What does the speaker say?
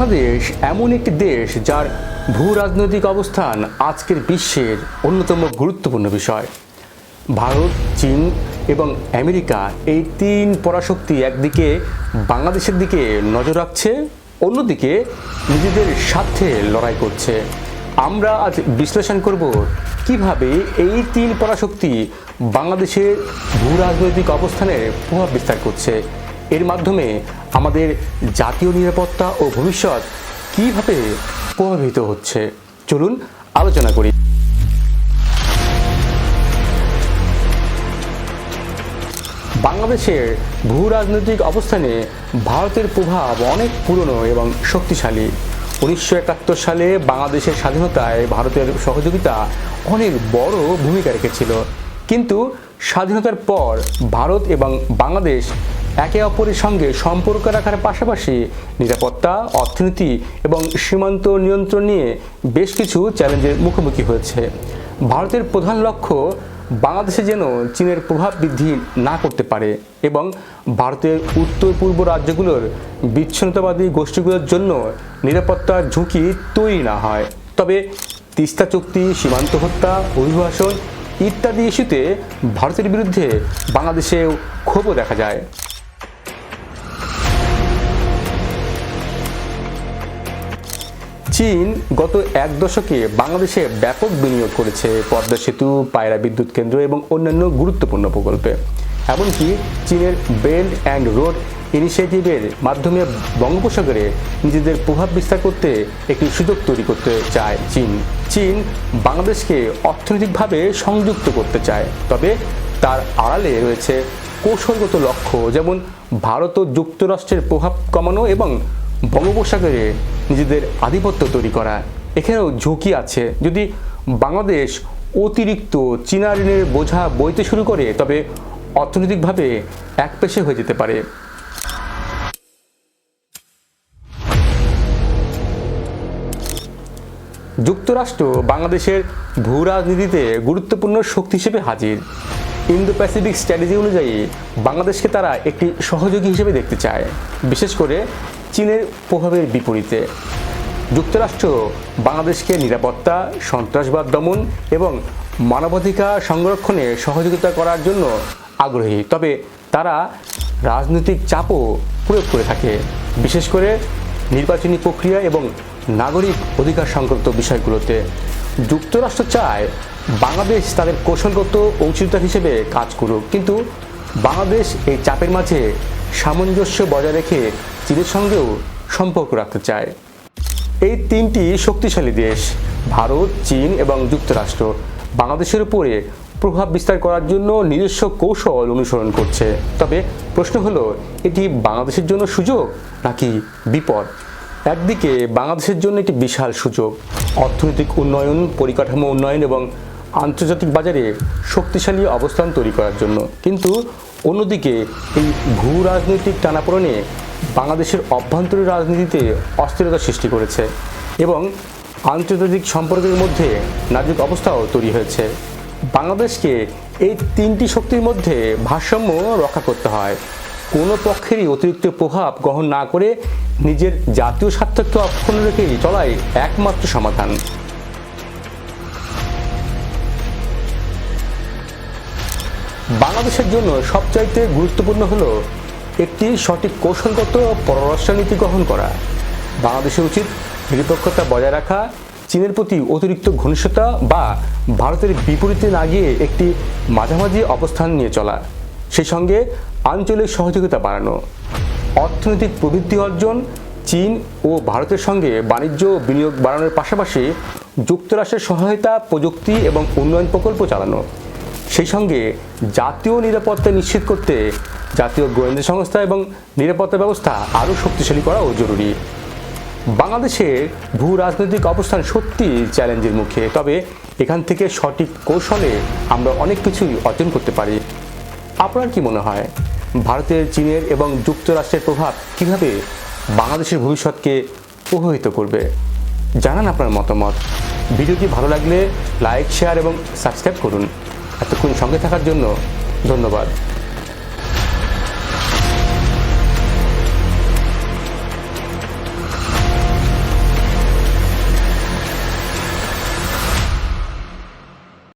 বাংলাদেশ এমন একটি দেশ যার ভূ রাজনৈতিক অবস্থান আজকের বিশ্বের অন্যতম গুরুত্বপূর্ণ বিষয়। ভারত, চীন এবং আমেরিকা এই তিন পরাশক্তি একদিকে বাংলাদেশের দিকে নজর রাখছে, অন্যদিকে নিজেদের স্বার্থে লড়াই করছে। আমরা আজ বিশ্লেষণ করব কীভাবে এই তিন পরাশক্তি বাংলাদেশের ভূ রাজনৈতিক অবস্থানে প্রভাব বিস্তার করছে। এর মাধ্যমে আমাদের জাতীয় নিরাপত্তা ও ভবিষ্যৎ কীভাবে প্রভাবিত হচ্ছে? চলুন আলোচনা করি। বাংলাদেশের ভূ রাজনৈতিক অবস্থানে ভারতের প্রভাব অনেক পুরনো এবং শক্তিশালী। উনিশশো একাত্তর সালে বাংলাদেশের স্বাধীনতায় ভারতের সহযোগিতা অনেক বড় ভূমিকা রেখেছিল। কিন্তু স্বাধীনতার পর ভারত এবং বাংলাদেশ একে অপরের সঙ্গে সম্পর্ক রাখার পাশাপাশি নিরাপত্তা, অর্থনীতি এবং সীমান্ত নিয়ন্ত্রণ নিয়ে বেশ কিছু চ্যালেঞ্জের মুখোমুখি হয়েছে। ভারতের প্রধান লক্ষ্য, বাংলাদেশে যেন চীনের প্রভাব বৃদ্ধি না করতে পারে এবং ভারতের উত্তর পূর্ব রাজ্যগুলোর বিচ্ছিন্নতাবাদী গোষ্ঠীগুলোর জন্য নিরাপত্তার ঝুঁকি তৈরি না হয়। তবে তিস্তা চুক্তি, সীমান্ত হত্যা, অভিবাসন ইত্যাদি ইস্যুতে ভারতের বিরুদ্ধে বাংলাদেশেও ক্ষোভও দেখা যায়। চীন গত এক দশকে বাংলাদেশে ব্যাপক বিনিয়োগ করেছে পদ্মা সেতু, পায়রা বিদ্যুৎ কেন্দ্র এবং অন্যান্য গুরুত্বপূর্ণ প্রকল্পে। এমনকি চীনের বেল্ট অ্যান্ড রোড ইনিশিয়েটিভের মাধ্যমে বঙ্গোপসাগরে নিজেদের প্রভাব বিস্তার করতে একটি সুযোগ তৈরি করতে চায় চীন। চীন বাংলাদেশকে অর্থনৈতিকভাবে সংযুক্ত করতে চায়, তবে তার আড়ালে রয়েছে কৌশলগত লক্ষ্য, যেমন ভারত ও যুক্তরাষ্ট্রের প্রভাব কমানো এবং বঙ্গোপসাগরে নিজেদের আধিপত্য তৈরি করা। এখানেও ঝুঁকি আছে। যদি বাংলাদেশ অতিরিক্ত চীনা ঋণের বোঝা বইতে শুরু করে, তবে অর্থনৈতিকভাবে একপেশে হয়ে যেতে পারে। যুক্তরাষ্ট্র বাংলাদেশের ভূ রাজনীতিতে গুরুত্বপূর্ণ শক্তি হিসেবে হাজির। ইন্দো প্যাসিফিক স্ট্র্যাটেজি অনুযায়ী বাংলাদেশকে তারা একটি সহযোগী হিসেবে দেখতে চায়। বিশেষ করে চীনের প্রভাবের বিপরীতে যুক্তরাষ্ট্র বাংলাদেশকে নিরাপত্তা, সন্ত্রাসবাদ দমন এবং মানবাধিকার সংরক্ষণে সহযোগিতা করার জন্য আগ্রহী। তবে তারা রাজনৈতিক চাপও প্রয়োগ করে থাকে, বিশেষ করে নির্বাচনী প্রক্রিয়া এবং নাগরিক অধিকার সংক্রান্ত বিষয়গুলোতে। যুক্তরাষ্ট্র চায় বাংলাদেশ তাদের কৌশলগত অংশীদার হিসেবে কাজ করুক, কিন্তু বাংলাদেশ এই চাপের মাঝে সামঞ্জস্য বজায় রেখে চীনের সঙ্গেও সম্পর্ক রাখতে চায়। এই তিনটি শক্তিশালী দেশ, ভারত, চীন এবং যুক্তরাষ্ট্র, বাংলাদেশের উপরে প্রভাব বিস্তার করার জন্য নিজস্ব কৌশল অনুসরণ করছে। তবে প্রশ্ন হলো, এটি বাংলাদেশের জন্য সুযোগ নাকি বিপদ? একদিকে, বাংলাদেশের জন্য একটি বিশাল সুযোগ। অর্থনৈতিক উন্নয়ন, পরিকাঠামো উন্নয়ন এবং আন্তর্জাতিক বাজারে শক্তিশালী অবস্থান তৈরি করার জন্য। কিন্তু অন্যদিকে, এই ভূ রাজনৈতিক টানাপোড়েনে বাংলাদেশের অভ্যন্তরীণ রাজনীতিতে অস্থিরতা সৃষ্টি করেছে এবং আন্তর্জাতিক সম্পর্কের মধ্যে নাজুক অবস্থাও তৈরি হয়েছে। বাংলাদেশকে এই তিনটি শক্তির মধ্যে ভারসাম্য রক্ষা করতে হয়। কোনো পক্ষেরই অতিরিক্ত প্রভাব গ্রহণ না করে নিজের জাতীয় স্বার্থকে অক্ষুণ্ণ রেখেই চলাই একমাত্র সমাধান। বাংলাদেশের জন্য সবচাইতে গুরুত্বপূর্ণ হলো একটি সঠিক কৌশলগত পররাষ্ট্রনীতি গ্রহণ করা। বাংলাদেশের উচিত নিরপেক্ষতা বজায় রাখা, চীনের প্রতি অতিরিক্ত ঘনিষ্ঠতা বা ভারতের বিপরীতে না গিয়ে একটি মাঝামাঝি অবস্থান নিয়ে চলা, সেই সঙ্গে আঞ্চলিক সহযোগিতা বাড়ানো। অর্থনৈতিক প্রবৃদ্ধি অর্জন, চীন ও ভারতের সঙ্গে বাণিজ্য বিনিয়োগ বাড়ানোর পাশাপাশি যুক্তরাষ্ট্রের সহায়তা, প্রযুক্তি এবং উন্নয়ন প্রকল্প চালানো, সেই সঙ্গে জাতীয় নিরাপত্তা নিশ্চিত করতে জাতীয় গোয়েন্দা সংস্থা এবং নিরাপত্তা ব্যবস্থা আরও শক্তিশালী করাও জরুরি। বাংলাদেশের ভূ রাজনৈতিক অবস্থান সত্যি চ্যালেঞ্জের মুখে, তবে এখান থেকে সঠিক কৌশলে আমরা অনেক কিছুই অর্জন করতে পারি। আপনার কি মনে হয়, ভারতের, চীনের এবং যুক্তরাষ্ট্রের প্রভাব কীভাবে বাংলাদেশের ভবিষ্যৎকে প্রভাবিত করবে? জানান আপনার মতামত। ভিডিওটি ভালো লাগলে লাইক, শেয়ার এবং সাবস্ক্রাইব করুন। এতক্ষণ সঙ্গে থাকার জন্য ধন্যবাদ।